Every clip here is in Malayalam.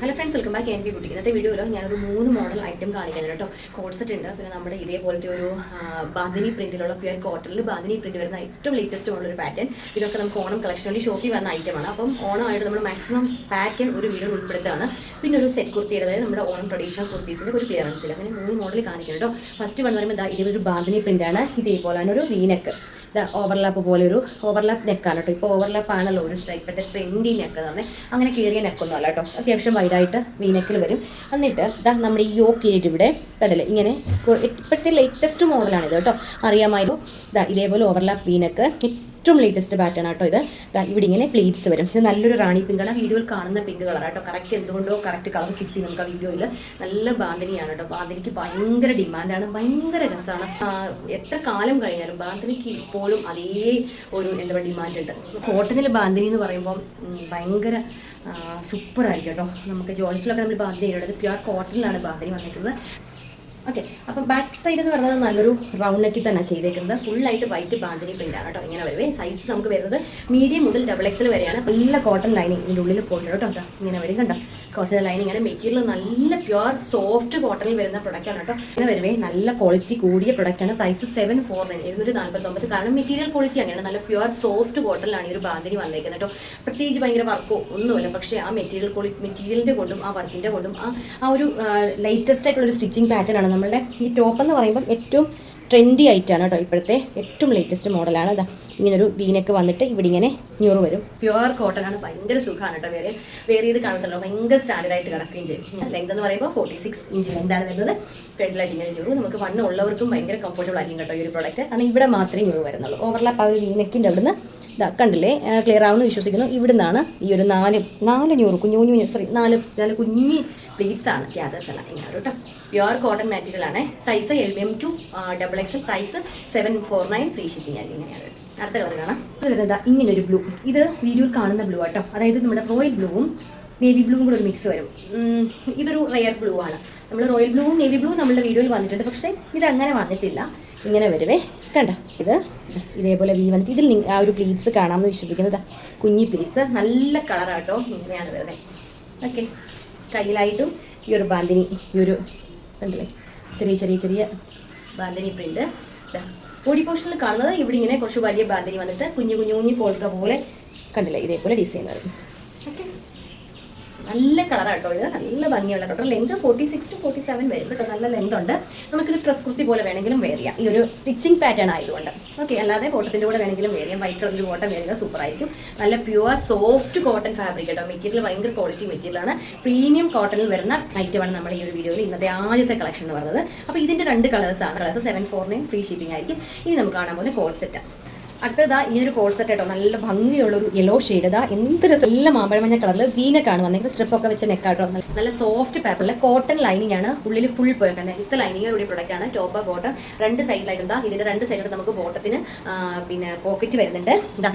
Hello friends welcome back N B Kutty ഇന്നത്തെ വീഡിയോയിൽ ഞാനൊരു മൂന്ന് മോഡൽ ഐറ്റം കാണിക്കാനാണ് കേട്ടോ. കോഡ്സെറ്റ് ഉണ്ട്. പിന്നെ നമ്മുടെ ഇതേപോലത്തെ ഒരു ബാന്തിനി പ്രിന്റിലുള്ള പ്യുവർ കോട്ടണിൽ ബാന്തിനി പ്രിന്റ് വരുന്ന ഏറ്റവും ലേറ്റസ്റ്റ് ഉള്ള ഒരു പാറ്റേൺ ഇതൊക്കെ നമുക്ക് ഓണം കളക്ഷനിൽ ഷോപ്പിൽ വന്ന ഐറ്റമാണ് അപ്പം ഓണമായിട്ട് നമ്മൾ മാക്സിമം പാറ്റേൺ ഒരു വീഡിയോ ഉൾപ്പെടുത്താണ് പിന്നെ ഒരു സെറ്റ് കുർത്തിയുടെ അതായത് നമ്മുടെ ഓണം ട്രഡീഷണൽ കുർത്തീസിന്റെ ഒരു ക്ലിയറൻസിൽ അങ്ങനെ മൂന്ന് മോഡൽ കേട്ടോ. ഫസ്റ്റ് വന്ന് പറയുമ്പോൾ ഇതാ ഇതൊരു ബാന്തിനി പ്രിന്റാണ് ഇതേപോലെ തന്നെ ഒരു വീനക്ക് ഓവർലാപ്പ് പോലെ ഒരു ഓവർലാപ്പ് നെക്കാണ് കേട്ടോ ഇപ്പോൾ ഓവർലാപ്പ് ആണല്ലോ ഒരു ഇപ്പോഴത്തെ ട്രെൻഡി നെക്ക് പറഞ്ഞാൽ അങ്ങനെ കീറിയ നെക്കൊന്നും അല്ല കേട്ടോ അത്യാവശ്യം വൈഡായിട്ട് വീനെക്കിൽ വരും. എന്നിട്ട് ഇതാ നമ്മുടെ ഈ യോക്കിയിട്ട് ഇവിടെ കടൽ ഇങ്ങനെ ഇപ്പോഴത്തെ ലേറ്റസ്റ്റ് മോഡലാണ് ഇത് കേട്ടോ അറിയാമായിരുന്നു. ഇതാ ഇതേപോലെ ഓവർലാപ്പ് വീനക്ക് ഏറ്റവും ലേറ്റസ്റ്റ് പാറ്റേൺ ആട്ടോ ഇത്. ഇവിടെ ഇങ്ങനെ പ്ലീറ്റ്സ് വരും. ഇത് നല്ലൊരു റാണി പിങ്കാണ് വീഡിയോയിൽ കാണുന്ന പിങ്ക് കളർ ആട്ടോ. കറക്റ്റ് എന്തുകൊണ്ടോ കറക്റ്റ് കളർ കിട്ടി നമുക്ക് ആ വീഡിയോയിൽ നല്ല ബാന്തിനിയാണ് കേട്ടോ ബാന്തിനിക്ക് ഭയങ്കര ഡിമാൻഡാണ് ഭയങ്കര രസമാണ് എത്ര കാലം കഴിഞ്ഞാലും ബാന്തിനിക്ക് ഇപ്പോഴും അതേ ഒരു എന്താ പറയുക ഡിമാൻഡ് ഉണ്ട്. കോട്ടണിൽ ബാന്തിനി എന്ന് പറയുമ്പോൾ ഭയങ്കര സൂപ്പർ ആയിരിക്കും കേട്ടോ നമുക്ക് ജോർജിലൊക്കെ നമ്മൾ ബാന്തിനി ഇടുന്നത്. പ്യുവർ കോട്ടനിലാണ് ബാന്തിനി വന്നിരിക്കുന്നത് ഓക്കെ അപ്പം ബാക്ക് സൈഡ് എന്ന് പറയുന്നത് നല്ലൊരു റൗണ്ട് നെക്കി തന്നെ ചെയ്തേക്കുന്നത്. ഫുള്ളായിട്ട് വൈറ്റ് ബാന്തിനി ആണ് കേട്ടോ ഇങ്ങനെ വരുവേ. സൈസ് നമുക്ക് വരുന്നത് മീഡിയം മുതൽ ഡബിൾ എക്സൽ വരെയാണ്. നല്ല കോട്ടൺ ലൈനിങ് ഇതിന്റെ ഉള്ളിൽ പോയിട്ട് കേട്ടോ കേട്ടോ ഇങ്ങനെ വരും കണ്ടോ? കോട്ടൺ ലൈനിങ് ആണ്. മെറ്റീരിയൽ നല്ല പ്യുവർ സോഫ്റ്റ് കോട്ടണിൽ വരുന്ന പ്രൊഡക്റ്റ് ആണ് കേട്ടോ ഇങ്ങനെ വരുവേ നല്ല ക്വാളിറ്റി കൂടിയ പ്രൊഡക്റ്റ് ആണ്. പ്രൈസ് സെവൻ ഫോർ നയൻ എഴുന്നൂറ്റി നാൽപ്പത്തൊമ്പത് കാരണം മെറ്റീരിയൽ ക്വാളിറ്റി അങ്ങനെ നല്ല പ്യുവർ സോഫ്റ്റ് കോട്ടണിലാണ് ഈ ഒരു ബാന്തിനി വന്നേക്കുന്നത് കേട്ടോ പ്രത്യേകിച്ച് ഭയങ്കര വർക്കോ ഒന്നുമില്ല. പക്ഷേ ആ മെറ്റീരിയൽ ക്വാളിറ്റി മെറ്റീരിയലിന്റെ കൊണ്ടും ആ വർക്കിന്റെ കൊണ്ടും ആ ആ ഒരു ലേറ്റസ്റ്റ് ആയിട്ടുള്ള ഒരു സ്റ്റിച്ചിങ് പാറ്റേൺ ആണ് നമ്മളുടെ ഈ ടോപ്പ് എന്ന് പറയുമ്പം ഏറ്റവും ട്രെൻഡി ആയിട്ടാണ് കേട്ടോ ഇപ്പോഴത്തെ ഏറ്റവും ലേറ്റസ്റ്റ് മോഡലാണ് അതാ ഇങ്ങനൊരു വീനൊക്കെ വന്നിട്ട് ഇവിടെ ഇങ്ങനെ ഞൂറ് വരും. പ്യുവർ കോട്ടൺ ആണ് ഭയങ്കര സുഖമാണ് കേട്ടോ വേറെ വേറെ ഇത് കാണത്തല്ലോ ഭയങ്കര സ്റ്റാൻഡേർഡ് ആയിട്ട് കിടക്കുകയും ചെയ്യും. ലെങ്ത് എന്ന് പറയുമ്പോൾ ഫോർട്ടി സിക്സ് ഇഞ്ച് ലെങ്താണ് വരുന്നത്? ഫ്രണ്ടിലായിട്ട് ഇങ്ങനെ ഞൂറ്. നമുക്ക് വണ്ണം ഉള്ളവർക്കും ഭയങ്കര കംഫർട്ടബിൾ ആയിരിക്കും കേട്ടോ ഈ ഒരു പ്രോഡക്റ്റ് ആണ് ഇവിടെ മാത്രമേ ഞൂറ് വരുന്നുള്ളൂ. ഓവർലാപ്പ് ആ ഒരു വീനക്കിന്റെ അവിടുന്ന് ഇതാ കണ്ടില്ലേ? ക്ലിയർ ആവുമെന്ന് വിശ്വസിക്കുന്നു. ഇവിടുന്നാണ് ഈ ഒരു നാല് നാല് ഞൂറ് കുഞ്ഞു കുഞ്ഞു സോറി നാല് നാല് കുഞ്ഞി പ്ലീറ്റ്സ് ആണ് ഗ്യാദേഴ്സ് അല്ല ഇങ്ങനെ കേട്ടോ പ്യുവർ കോട്ടൺ മെറ്റീരിയൽ ആണ്. Size L M to double X price seven four nine free shipping ആയിരിക്കും ഇങ്ങനെയാണ് അടുത്ത കളർ കാണാം. ഇത് വരുന്നത് ഒരു ബ്ലൂ ഇത് വീഡിയോയിൽ കാണുന്ന ബ്ലൂ ആട്ടോ. അതായത് നമ്മുടെ റോയൽ ബ്ലൂവും നേവി ബ്ലൂവും കൂടെ ഒരു മിക്സ് വരും. ഇതൊരു റയർ ബ്ലൂ ആണ്. നമ്മൾ റോയൽ ബ്ലൂവും നേവി ബ്ലൂവും നമ്മുടെ വീഡിയോയിൽ വന്നിട്ടുണ്ട്. പക്ഷേ ഇത് അങ്ങനെ വന്നിട്ടില്ല. ഇങ്ങനെ വരുവേ. കണ്ട? ഇത് ഇതേപോലെ വി വന്നിട്ട് ഇതിൽ ആ ഒരു പ്ലീറ്റ്സ് കാണാമെന്ന് വിശ്വസിക്കുന്നത് കുഞ്ഞി പ്ലീറ്റ്സ് നല്ല കളറാട്ടോ ഇങ്ങനെയാണ് വരുന്നത് ഓക്കെ കയ്യിലായിട്ടും ഈ ഒരു ബാന്തിനി ഈ ഒരു ഉണ്ടല്ലേ ചെറിയ ചെറിയ ചെറിയ ബാന്തിനി പ്രിന്റ് ബോഡി പോർഷനിൽ കാണുന്നത് ഇവിടെ ഇങ്ങനെ കുറച്ച് വലിയ ബാന്തിനി വന്നിട്ട് കുഞ്ഞു കുഞ്ഞു കുഞ്ഞു പോൾക്ക പോലെ കണ്ടില്ലേ? ഇതേപോലെ ഡിസൈൻ വരും. ഓക്കെ നല്ല കളറാട്ടോ ഇത്. നല്ല ഭംഗിയുള്ള കേട്ടോ length forty six to forty seven വരും കേട്ടോ നല്ല ലെങ്ത് ഉണ്ട്. നമുക്കിത് ഡ്രസ് കുർത്തി പോലെ വേണമെങ്കിലും വെയർ ഈ ഒരു സ്റ്റിച്ചിങ് പാറ്റേൺ ആയതുകൊണ്ട്. ഓക്കെ അല്ലാതെ കോട്ടത്തിന്റെ കൂടെ വേണമെങ്കിലും വെയർ വൈറ്റ് കളറിൽ കോട്ടൺ വേണമെങ്കിൽ സൂപ്പർ ആയിരിക്കും. നല്ല പ്യുവർ സോഫ്റ്റ് കോട്ടൺ ഫാബ്രിക് കേട്ടോ മെറ്റീരിയൽ ഭയങ്കര ക്വാളിറ്റി മെറ്റീരിയലാണ് പ്രീമിയം കോട്ടണിൽ വരുന്ന ഐറ്റമാണ് നമ്മൾ ഈ ഒരു വീഡിയോയിൽ ഇന്നത്തെ ആദ്യത്തെ കളക്ഷൻ എന്ന് പറയുന്നത്. അപ്പോൾ ഇതിന്റെ രണ്ട് കളേഴ്സാണ് colours seven four nine free shipping ആയിരിക്കും. ഇനി നമുക്ക് കാണാൻ പോകുന്ന കോഡ് സെറ്റ് അടുത്തതാ ഈ ഒരു കോഡ് കേട്ടോ നല്ല ഭംഗിയുള്ള ഒരു യെല്ലോ ഷെയ്ഡ് ഇതാ എന്ത് രസം. നല്ല മാമ്പഴമഞ്ഞ കളറിൽ വീനക്കാണ് വന്നെങ്കിൽ സ്ട്രിപ്പ് ഒക്കെ വെച്ച നെക്കാട്ടോ നല്ല സോഫ്റ്റ് പേപ്പറിലെ കോട്ടൺ ലൈനിങ് ആണ് ഉള്ളിൽ ഫുൾ പോയേക്കുന്നത് ഇത്ത കൂടി പ്രൊഡക്റ്റ് ആണ്. ടോപ്പ് ബോട്ടം രണ്ട് സൈഡിലായിട്ട് എന്താ ഇതിന്റെ രണ്ട് സൈഡിൽ നമുക്ക് ബോട്ടത്തിന് പിന്നെ പോക്കറ്റ് വരുന്നുണ്ട്. ഇതാ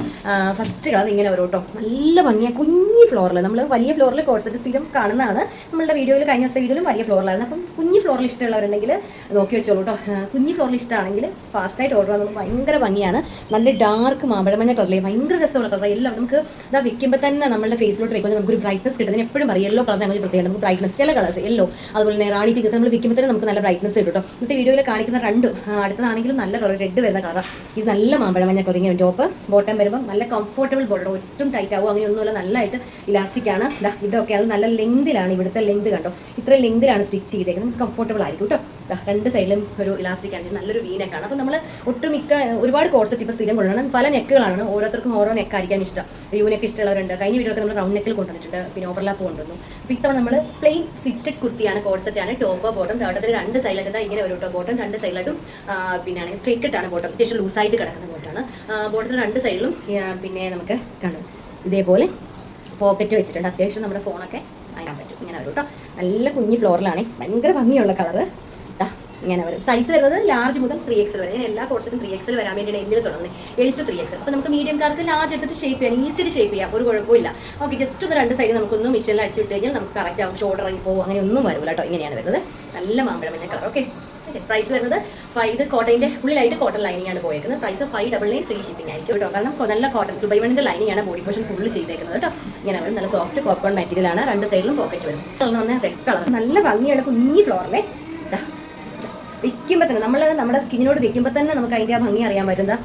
ഫസ്റ്റ് കളർ ഇങ്ങനെ വരും കേട്ടോ നല്ല ഭംഗിയ. കുഞ്ഞി ഫ്ലോറിൽ നമ്മൾ വലിയ ഫ്ലോറിൽ കോഡ് സ്ഥിരം കാണുന്നതാണ്. നമ്മളുടെ വീഡിയോയിൽ കഴിഞ്ഞ ദിവസത്തെ വീഡിയോയിലും വലിയ ഫ്ലോറിലായിരുന്നു അപ്പം കുഞ്ഞു ഫ്ലോറിൽ ഇഷ്ടമുള്ളവരുണ്ടെങ്കിൽ നോക്കി വെച്ചോളൂ കേട്ടോ കുഞ്ഞു ഫ്ലോറിൽ ഇഷ്ടമാണെങ്കിൽ ഫാസ്റ്റായിട്ട് ഓർഡർ ഭയങ്കര ഭംഗിയാണ്. നല്ല ഡാർക്ക് മാമ്പഴമഞ്ഞ കളറിലെ ഭയങ്കര രസമുള്ള കളർ എല്ലാം നമുക്ക് ഇതാ വെക്കുമ്പോൾ തന്നെ നമ്മുടെ ഫേസിലോട്ട് വെക്കുമ്പോൾ നമുക്കൊരു ബ്രൈറ്റ്നസ് കിട്ടുന്നതിന് എപ്പോഴും പറയും യെല്ലോ കളർ നമുക്ക് പ്രത്യേകം നമുക്ക് ബ്രൈറ്റ്നസ് ചില കളേഴ്സ് യെല്ലോ അതുപോലെ തന്നെ റാണി പിങ്ക് നമ്മൾ വെക്കുമ്പോൾ തന്നെ നമുക്ക് നല്ല ബ്രൈറ്റ്നസ് കിട്ടും ഇന്നത്തെ വീഡിയോയിൽ കാണിക്കുന്ന രണ്ടും അടുത്തതാണെങ്കിലും നല്ല കളർ റെഡ് വരുന്ന കളർ ഇത് നല്ല മാമ്പഴമഞ്ഞ കളർ ഇങ്ങനെ ടോപ്പ് ബോട്ടം വരുമ്പോൾ നല്ല കംഫർട്ടബിൾ ബോർഡർ ഒട്ടും ടൈറ്റ് ആവും അങ്ങനെയൊന്നുമില്ല നല്ലതായിട്ട് ഇലാസ്റ്റിക് ആണ്. ഇതാ ഇതൊക്കെയാണ് നല്ല ലെങ്തിലാണ് ഇവിടുത്തെ ലെങ്ത് കണ്ടോ? ഇത്ര ലെങ്തിലാണ് സ്റ്റിച്ച് ചെയ്തേക്കുന്നത്. കംഫർട്ടബിൾ ആയിരിക്കും കേട്ടോ രണ്ട് സൈഡിലും ഒരു ഇലാസ്റ്റിക് ആണ്. നല്ലൊരു വീനക്കാണ് അപ്പോൾ നമ്മൾ ഒട്ടുമിക്ക ഒരുപാട് കോഴ്സെറ്റ് ഇപ്പോൾ സ്ഥിരം കൊണ്ടുവരണം. പല നെക്കുകളാണ് ഓരോരുത്തർക്കും ഓരോ നെക്കായിരിക്കാൻ ഇഷ്ടം. യൂ നെക്ക് ഇഷ്ടമുള്ളവരുണ്ട്. കഴിഞ്ഞ വീഡിയോക്ക് നമ്മൾ റൗണ്ട് നെക്കിൽ കൊണ്ടുവന്നിട്ടുണ്ട്. പിന്നെ ഓവർലാപ്പ് കൊണ്ടുവന്നു. അപ്പോൾ ഇത്തവണ നമ്മൾ പ്ലെയിൻ സിറ്റഡ് കുർത്തിയാണ് കോഴ്സെറ്റ് ആണ്. ടോപ്പ് ബോട്ടം ടോട്ടത്തിൽ രണ്ട് സൈഡിലായിട്ട് ഇങ്ങനെ ഒരു ടോപ്പ് ബോട്ടം രണ്ട് സൈഡിലായിട്ടും പിന്നെ സ്ട്രേറ്റ് കട്ടാണ് ബോട്ടം അത്യാവശ്യം ലൂസായിട്ട് കിടക്കുന്ന ബോട്ടാണ് ബോട്ടത്തിൽ രണ്ട് സൈഡിലും പിന്നെ നമുക്ക് കാണാം. ഇതേപോലെ പോക്കറ്റ് വെച്ചിട്ടുണ്ട്. അത്യാവശ്യം നമ്മുടെ ഫോണൊക്കെ അതിനാൻ പറ്റും. ഇങ്ങനെ വരും കേട്ടോ നല്ല കുഞ്ഞി ഫ്ലോറിലാണ് ഭയങ്കര ഭംഗിയുള്ള കളറ് ഇങ്ങനെ വരും. സൈസ് വരുന്നത് ലാർജ് മുതൽ ത്രീ എക്സൽ വരെ. ഞാൻ എല്ലാ കോഴ്സിലും ത്രീ എക്സൽ വരാൻ വേണ്ടിയാണ് എല്ലിൽ തുടങ്ങി എൽ ടു ത്രീ എക്സൽ അപ്പോൾ നമുക്ക് മീഡിയംകാർക്ക് ലാർജ് എടുത്തിട്ട് ഷേപ്പ് ചെയ്യാം. ഈസിലി ഷേപ്പ് ചെയ്യാം. ഒരു കുഴപ്പമില്ല ഓക്കെ ജസ്റ്റ് ഒന്ന് രണ്ട് സൈഡ് നമുക്കൊന്ന് മിഷനിൽ അടിച്ചിട്ട് കഴിഞ്ഞാൽ നമുക്ക് കറക്റ്റ് ആവും. ഷോൾഡർ ഇറങ്ങി പോകും അങ്ങനെ ഒന്നും വരില്ല കേട്ടോ ഇങ്ങനെയാണ് വരുന്നത്. നല്ല മാമ്പഴം കളർ ഓക്കെ പ്രൈസ് വരുന്നത് ഫൈവ് കോട്ടന്റെ ഉള്ളിലായിട്ട് കോട്ടൺ ലൈനിങ് ആണ് പോയേക്കുന്നത്. Price five double nine free shipping ആയിരിക്കും കേട്ടോ കാരണം നല്ല കോട്ടൺ ദുബൈ വണ്ണിന്റെ ലൈനിങ് ആണ് ബോഡി പോർഷൻ ഫുള്ള് ചെയ്തേക്കുന്നത് കേട്ടോ ഇങ്ങനെ വരും. നല്ല സോഫ്റ്റ് പോപ്കോൺ മെറ്റീരിയൽ ആണ്. രണ്ട് സൈഡിലും പോക്കറ്റ് വരും. നല്ല റെഡ് കളർ നല്ല ഭംഗിയാണ് കുഞ്ഞി ഫ്ലോറിലെ വെക്കുമ്പോൾ തന്നെ നമ്മൾ നമ്മുടെ സ്കിന്നിനോട് വെക്കുമ്പോൾ തന്നെ നമുക്ക് അതിന്റെ ആ ഭംഗി അറിയാൻ പറ്റുന്ന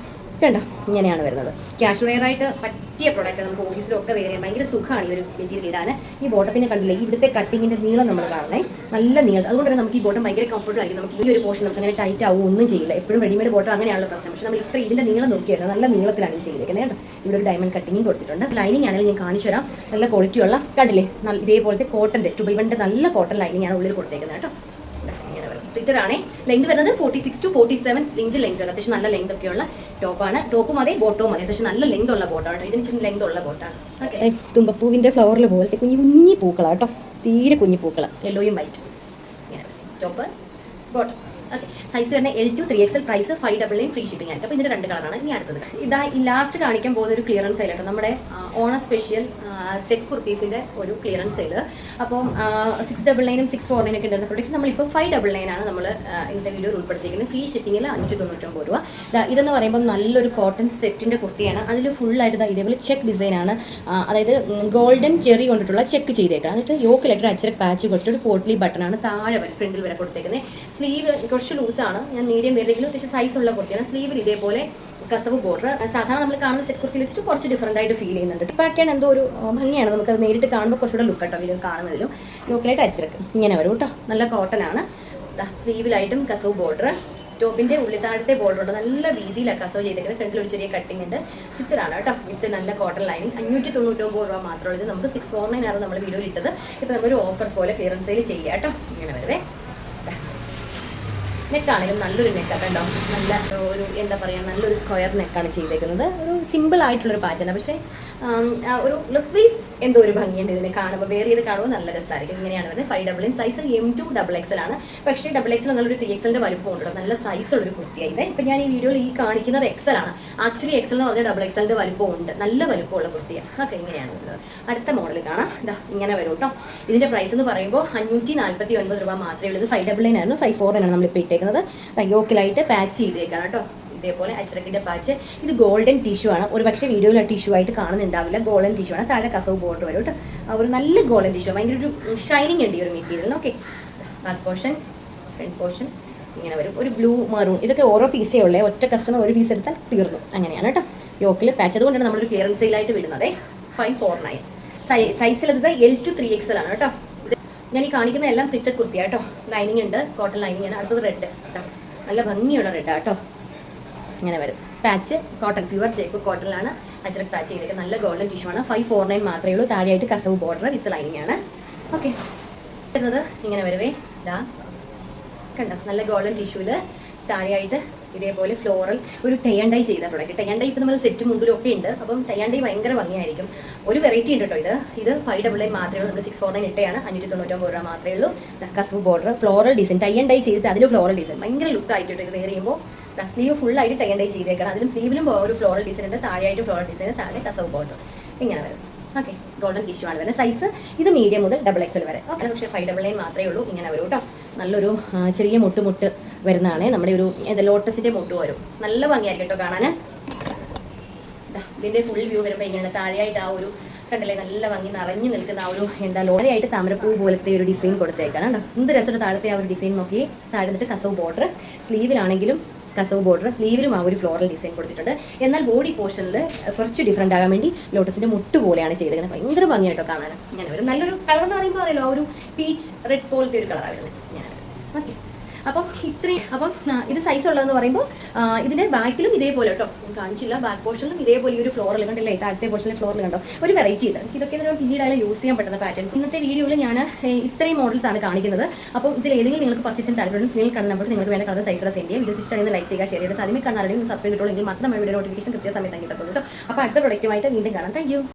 കണ്ടോ? ഇങ്ങനെയാണ് വരുന്നത്. ക്യാഷ് വെയർ ആയിട്ട് പറ്റിയ പ്രൊഡക്റ്റ് നമുക്ക് ഓഫീസിലൊക്കെ വേറെ ഭയങ്കര സുഖമാണ് ഈ ഒരു മെറ്റീരിയൽ ഇടാൻ ഈ ബോട്ടത്തിന് കണ്ടില്ലേ? ഇവിടുത്തെ കട്ടിങ്ങിന്റെ നീളം നമ്മൾ കാണണേ. നല്ല നീളം. അതുകൊണ്ട് തന്നെ നമുക്ക് ഈ ബോട്ടം ഭയങ്കര കംഫർട്ടബിൾ ആയിരിക്കും. നമുക്ക് ഈ ഒരു പോർഷൻ നമുക്ക് അങ്ങനെ ടൈറ്റ് ആവും ഒന്നും ചെയ്യില്ല. എപ്പോഴും റെഡിമെയ്ഡ് ബോട്ടം അങ്ങനെയാണല്ലോ പ്രശ്നം. പക്ഷേ നമ്മൾ ഇത്ര ഇതിന്റെ നീളം നോക്കിയായിരുന്നു നല്ല നീളത്തിലാണ് ഇത് ചെയ്തിരിക്കുന്നത് കേട്ടോ. ഇവിടെ ഒരു ഡയമണ്ട് കട്ടിങ്ങും കൊടുത്തിട്ടുണ്ട്. ലൈനിങ് ആണെങ്കിൽ ഞാൻ കാണിച്ചു തരാം. നല്ല ക്വാളിറ്റി ഉള്ള കണ്ടില്ലേ? ഇതേപോലത്തെ കോട്ടന്റെ ടുബൈവന്റെ നല്ല കോട്ടൺ ലൈനിങ് ആണ് ഉള്ളിൽ കൊടുത്തേക്കുന്നത് കേട്ടോ. ദാ സ്ട്രിക്റ്റർ ആണ് ലെങ്ത് വരുന്നത് forty six to forty seven inch length ആണ്. അത്യാവശ്യം നല്ല ലെങ്ത് ഒക്കെയുള്ള ടോപ്പാണ് ടോപ്പ് മതി ബോട്ടവും മതി അത്യാവശ്യം നല്ല ലെങ്ത് ഉള്ള ബോട്ടാണ് ഇതിന് ഇച്ചിരി ലെങ്ത് ഉള്ള ബോട്ടാണ് ഓക്കെ തുമ്പപ്പൂവിന്റെ ഫ്ലവറിൽ പോലത്തെ കുഞ്ഞു കുഞ്ഞി പൂക്കളാണ് കേട്ടോ. തീരെ കുഞ്ഞു പൂക്കൾ യെല്ലോയും വൈറ്റും ടോപ്പ് ബോട്ടം ഓക്കെ സൈസ് വരുന്ന L to three XL price five double nine free shipping ആയിരിക്കും. അപ്പോൾ ഇതിന്റെ രണ്ട് കളറാണ് ഇനി അടുത്തത്. ഇതാ ഈ ലാസ്റ്റ് കാണിക്കാൻ പോകുന്ന ഒരു ക്ലിയറൻസ് ആയിട്ടോ നമ്മുടെ ഓണ സ്പെഷ്യൽ സെറ്റ് കുർത്തീസിന്റെ ഒരു ക്ലിയറൻസ് സെയിൽ അപ്പം സിക്സ് ഡബിൾ നയനും സിക്സ് ഫോർ നയനൊക്കെ ഉണ്ടായിരുന്ന പ്രൊഡക്റ്റ് നമ്മളിപ്പോൾ ഫൈവ് ഡബിൾ നയൻ ആണ് നമ്മൾ ഇന്നത്തെ വീഡിയോ ഉൾപ്പെടുത്തിയിരിക്കുന്നത്. ഫ്രീ ഷിപ്പിങ്ങിൽ അഞ്ഞൂറ്റി തൊണ്ണൂറ്റൊമ്പത് രൂപ. ഇതെന്ന് പറയുമ്പോൾ നല്ലൊരു കോട്ടൺ സെറ്റിന്റെ കുർത്തിയാണ്. അതിൽ ഫുള്ളായിട്ട് ഇതേപോലെ ചെക്ക് ഡിസൈനാണ് അതായത് ഗോൾഡൻ ചെറി കൊണ്ടിട്ടുള്ള ചെക്ക് ചെയ്തേക്കണം. എന്നിട്ട് യോക്കിലായിട്ട് അച്ചര പാച്ച് കൊടുത്തിട്ട് പോട്ട്ലി ബട്ടണാണ് താഴെ വരെ ഫ്രണ്ടിൽ വരെ കൊടുത്തേക്കുന്നത് സ്ലീവ് കുറച്ച് ലൂസാണ് ഞാൻ മീഡിയം വേറെ അത്യാവശ്യം സൈസുള്ള കുർത്തിയാണ്. സ്ലീവിൽ ഇതേപോലെ കസവ് ബോർഡർ സാധാരണ നമ്മൾ കാണുന്ന സെറ്റ് വെച്ചിട്ട് കുറച്ച് ഡിഫറന്റ് ആയിട്ട് ഫീൽ ചെയ്യുന്നുണ്ട്. പാറ്റേൺ എന്തോ ഒരു ഭംഗിയാണ്. നമുക്ക് അത് നേരിട്ട് കാണുമ്പോൾ കുറച്ചുകൂടെ ലുക്ക് കേട്ടോ ഇതിലും കാണുന്നതിലും. ലോക്കലായിട്ട് അച്ചിറക്കും ഇങ്ങനെ വരും കേട്ടോ. നല്ല കോട്ടൺ ആണ്. സ്ലീവിലായിട്ടും കസവ് ബോർഡർ ടോപ്പിന്റെ ഉള്ളിത്താഴത്തെ ബോർഡറുണ്ട് നല്ല രീതിയിലാണ് കസവ് ചെയ്തേക്കുന്നത് ഫ്രണ്ടിൽ ഒരു ചെറിയ കട്ടിംഗ് ഉണ്ട്. സിറ്ററാണ് കേട്ടോ. ഇത് നല്ല കോട്ടൺ ലൈനിങ് അഞ്ഞൂറ്റി തൊണ്ണൂറ്റൊമ്പത് രൂപ മാത്രമേ ഇത് നമുക്ക് സിക്സ് ഫോർ നയൻ ആണ് നമ്മൾ വീഡിയോയിൽ ഇട്ടത്. ഇപ്പോൾ നമുക്കൊരു ഓഫർ പോലെ ക്ലിയറൻസ് സെയിൽ ചെയ്യാം കേട്ടോ. ഇങ്ങനെ വരുവേ. നെക്കാണെങ്കിലും നല്ലൊരു നെക്കാണ് കണ്ടോ നല്ല ഒരു എന്താ പറയുക നല്ലൊരു സ്ക്വയർ നെക്കാണ് ചെയ്തേക്കുന്നത്. ഒരു സിമ്പിൾ ആയിട്ടുള്ളൊരു പാറ്റേൺ പക്ഷേ ഒരു ലുക്ക് എന്തോ ഒരു ഭംഗിയുണ്ട് ഇതിനെ കാണുമ്പോൾ വേറെ ഇത് കാണുമ്പോൾ നല്ല രസമായിരിക്കും ഇങ്ങനെയാണ് വരുന്നത്. Five double in size M to double XL ആണ്. പക്ഷേ ഡബിൾ എക്സൽ നല്ലൊരു ത്രീ എക്സലിന്റെ വലുപ്പം ഉണ്ട് നല്ല സൈസ് ഉള്ളൊരു കുർത്തിയായത് ഇപ്പം ഞാൻ ഈ വീഡിയോയിൽ ഈ കാണിക്കുന്നത് എക്സൽ ആണ്. ആക്ച്വലി എക്സൽ എന്ന് പറഞ്ഞാൽ ഡബിൾ എക്സലിന്റെ വലുപ്പം ഉണ്ട്. നല്ല വലുപ്പമുള്ള കുർത്തിയാണ് ഓക്കെ ഇങ്ങനെയാണ് വരുന്നത് അടുത്ത മോഡൽ കാണാം. ഇതാ ഇങ്ങനെ വരും കേട്ടോ. ഇതിന്റെ പ്രൈസ് എന്ന് പറയുമ്പോൾ അഞ്ഞൂറ്റി നാൽപ്പത്തി ഒൻപത് രൂപ മാത്രമേ ഉള്ളൂ. ഇത് ഫൈവ് ഡബിൾ നയൻ ആയിരുന്നു. ഫൈവ് ഫോർ ആണ് നമ്മളിപ്പോൾ ഇട്ടേക്കുന്നത് യോക്കിലായിട്ട് പാച്ച് ചെയ്തേക്കാണ് കേട്ടോ. ഇതേപോലെ അച്ചടക്കിന്റെ പാച്ച് ഇത് ഗോൾഡൻ ടിഷ്യൂ ആണ്. ഒരു പക്ഷേ വീഡിയോയിൽ ടിഷ്യൂ ആയിട്ട് കാണുന്നുണ്ടാവില്ല. ഗോൾഡൻ ടിഷ്യൂ ആണ്. താഴെ കസവ് ബോർഡർ വരും കേട്ടോ. ഒരു നല്ല ഗോൾഡൻ ടിഷ്യൂ ഭയങ്കര ഒരു ഷൈനിങ് ഉണ്ട് ഈ ഒരു material okay back portion front portion ഇങ്ങനെ വരും. ഒരു ബ്ലൂ മറൂൺ ഇതൊക്കെ ഓരോ പീസേ ഉള്ളേ. ഒറ്റ കസ്റ്റമർ ഒരു പീസ് എടുത്താൽ തീർന്നു. അങ്ങനെയാണ് കേട്ടോ. യോക്കിൽ പാച്ച് അതുകൊണ്ടാണ് നമ്മളൊരു ക്ലിയറൻസ് സെയിലായിട്ട് വിടുന്നത്. ഫൈവ് ഫോർ നയൻ സൈസിലത് എൽ ടു ത്രീ എക്സൽ ആണ് കേട്ടോ. ഞാൻ ഈ കാണിക്കുന്ന എല്ലാം സിറ്റഡ് കുർത്തിയാ കേട്ടോ. ലൈനിങ് ഉണ്ട്. കോട്ടൺ ലൈനിങ് ആണ്. അടുത്തത് റെഡ് നല്ല ഭംഗിയുള്ള റെഡ് കേട്ടോ. ഇങ്ങനെ വരും. പാച്ച് കോട്ടൺ പ്യുവർ ജയ്പൂർ കോട്ടണിലാണ് അച്ചറക് പാച്ച് ചെയ്തേക്ക് നല്ല ഗോൾഡൻ ടിഷ്യൂ ആണ്. ഫൈവ് ഫോർ നയൻ മാത്രമേ ഉള്ളൂ. താഴെയായിട്ട് കസവ് ബോർഡർ വിത്ത് ലൈനിങ് ആണ്. ഓക്കെ വരുന്നത് ഇങ്ങനെ വരുവേ. ഇതാ കണ്ടോ? നല്ല ഗോൾഡൻ ടിഷ്യൂൽ താഴെയായിട്ട് ഇതേപോലെ ഫ്ലോറൽ ഒരു ടൈ ചെയ്ത പ്രൊഡക്റ്റ് ടൈ ഇപ്പം നമ്മൾ സെറ്റ് മുമ്പിലും ഒക്കെ ഉണ്ട്. അപ്പം ടൈ ആൻഡ് ഭയങ്കര ഭംഗിയായിരിക്കും. ഒരു വെറൈറ്റി ഉണ്ട് കേട്ടോ ഇത്. ഇത് ഫൈവ് ഡബിൾ ഐ മാത്രമേ ഉള്ളൂ. നമ്മൾ സിക്സ് ഫോർ നയൻ ഇട്ടയാണ് അഞ്ഞൂറ്റി തൊണ്ണൂറ്റൊമ്പത് രൂപ മാത്രമേ ഉള്ളൂ. കസവ് border floral design tie and dye ചെയ്തിട്ട് അതിൽ ഫ്ലോറൽ ഡിസൈൻ ഭയങ്കര ലുക്ക് ആയിട്ട് ഇത് വെയർ ചെയ്യുമ്പോൾ സ്ലീവ് ആയിട്ട് ടൈ ആൻഡ് ഡൈ ചെയ്തേക്കണം. അതിലും സ്ലീവിലും ഒരു ഫ്ലോറൽ ഡിസൈൻ ഉണ്ട്. താഴെയായിട്ട് ഫ്ലോറൽ ഡിസൈൻ താഴെ കസവ് ബോർഡർ ഇങ്ങനെ വരും. ഓക്കെ ഗോൾഡൻ ടിഷ്യൂ ആണ് വരുന്നത്. സൈസ് ഇത് മീഡിയം മുതൽ ഡബിൾ എക്സൽ വരെ. ഓക്കെ പക്ഷേ ഫൈവ് ഡബിൾ നൈൻ മാത്രമേ ഉള്ളൂ. ഇങ്ങനെ വരും കേട്ടോ നല്ലൊരു ചെറിയ മുട്ട് മുട്ട് വരുന്നതാണ്. നമ്മുടെ ഒരു എന്താ ലോട്ടസിന്റെ മുട്ട് വരും. നല്ല ഭംഗിയായിരിക്കും കേട്ടോ കാണാൻ ഇതിന്റെ ഫുൾ വ്യൂ വരുമ്പോൾ ഇങ്ങനെ താഴെയായിട്ട് ആ ഒരു കണ്ടല്ലേ നല്ല ഭംഗി നിറഞ്ഞു നിൽക്കുന്ന ആ ഒരു എന്താ ലോറയായിട്ട് താമരപ്പൂ പോലത്തെ ഒരു ഡിസൈൻ കൊടുത്തേക്കാണ് കേട്ടോ. എന്ത് രസമുണ്ട് താഴത്തെ ആ ഒരു ഡിസൈൻ നോക്കി. താഴെ കസവ് ബോർഡർ സ്ലീവിലാണെങ്കിലും കസവ് ബോർഡർ സ്ലീവിലും ആ ഒരു ഫ്ലോറൽ ഡിസൈൻ കൊടുത്തിട്ടുണ്ട്. എന്നാൽ ബോഡി പോർഷനിൽ കുറച്ച് ഡിഫറെന്റ് ആകാൻ വേണ്ടി ലോട്ടസിന്റെ മുട്ട് പോലെയാണ് ചെയ്തേക്കുന്നത് ഭയങ്കര ഭംഗിയായിട്ടോ കാണാൻ ഇങ്ങനെ ഒരു നല്ലൊരു കളർ എന്ന് പറയുമ്പോൾ അറിയാലോ ആ ഒരു പീച്ച് റെഡ് പോലത്തെ ഒരു കളറാണ് വരുന്നത്. ഓക്കെ. അപ്പം ഇത്രയും അപ്പം ഇത് സൈസ് ഉള്ളതെന്ന് പറയുമ്പോൾ ഇതിന്റെ ബാക്കിലും ഇതേപോലെ കേട്ടോ. കാണിച്ചില്ല. ബാക്ക് പോർഷനിലും ഇതേപോലെ ഒരു ഫ്ലോറിൽ കണ്ടില്ലേ? താഴത്തെ പോർഷനിലെ ഫ്ലോറിൽ കണ്ടോ? ഒരു വെറൈറ്റി ഉണ്ട്. ഇതൊക്കെ ഇതിനോട് പിന്നീടായാലും യൂസ് ചെയ്യാൻ പറ്റുന്ന പാറ്റേൺ ഇന്നത്തെ വീഡിയോയിൽ ഞാൻ ഇത്രയും മോഡൽസ് ആണ് കാണിക്കുന്നത്. അപ്പോൾ ഇതിൽ ഏതെങ്കിലും നിങ്ങൾക്ക് പർച്ചേസ് ചെയ്യാൻ താല്പര്യം സ്ക്രീനിൽ കാണുന്ന നമ്പർ നിങ്ങൾക്ക് വേണ്ട കളർ സൈസുള്ള സെൻഡ് ചെയ്യാം. സിസ്റ്റർ ഇഷ്ടമാണെന്ന് ലൈക്ക് ചെയ്യുക ഷെയർ ചെയ്യുക. സാധ്യമേ കാണാറുണ്ടെങ്കിൽ സബ്സ്ക്രൈബ് ഇട്ടുള്ളെങ്കിൽ മാത്രം നമ്മുടെ വീഡിയോ നോട്ടിഫിക്കേഷൻ കൃത്യസമയത്ത് കിട്ടത്തുള്ളൂ കേട്ടോ. അപ്പോൾ അടുത്ത പ്രൊഡക്റ്റുമായിട്ട് വീണ്ടും കാണാം. താങ്ക്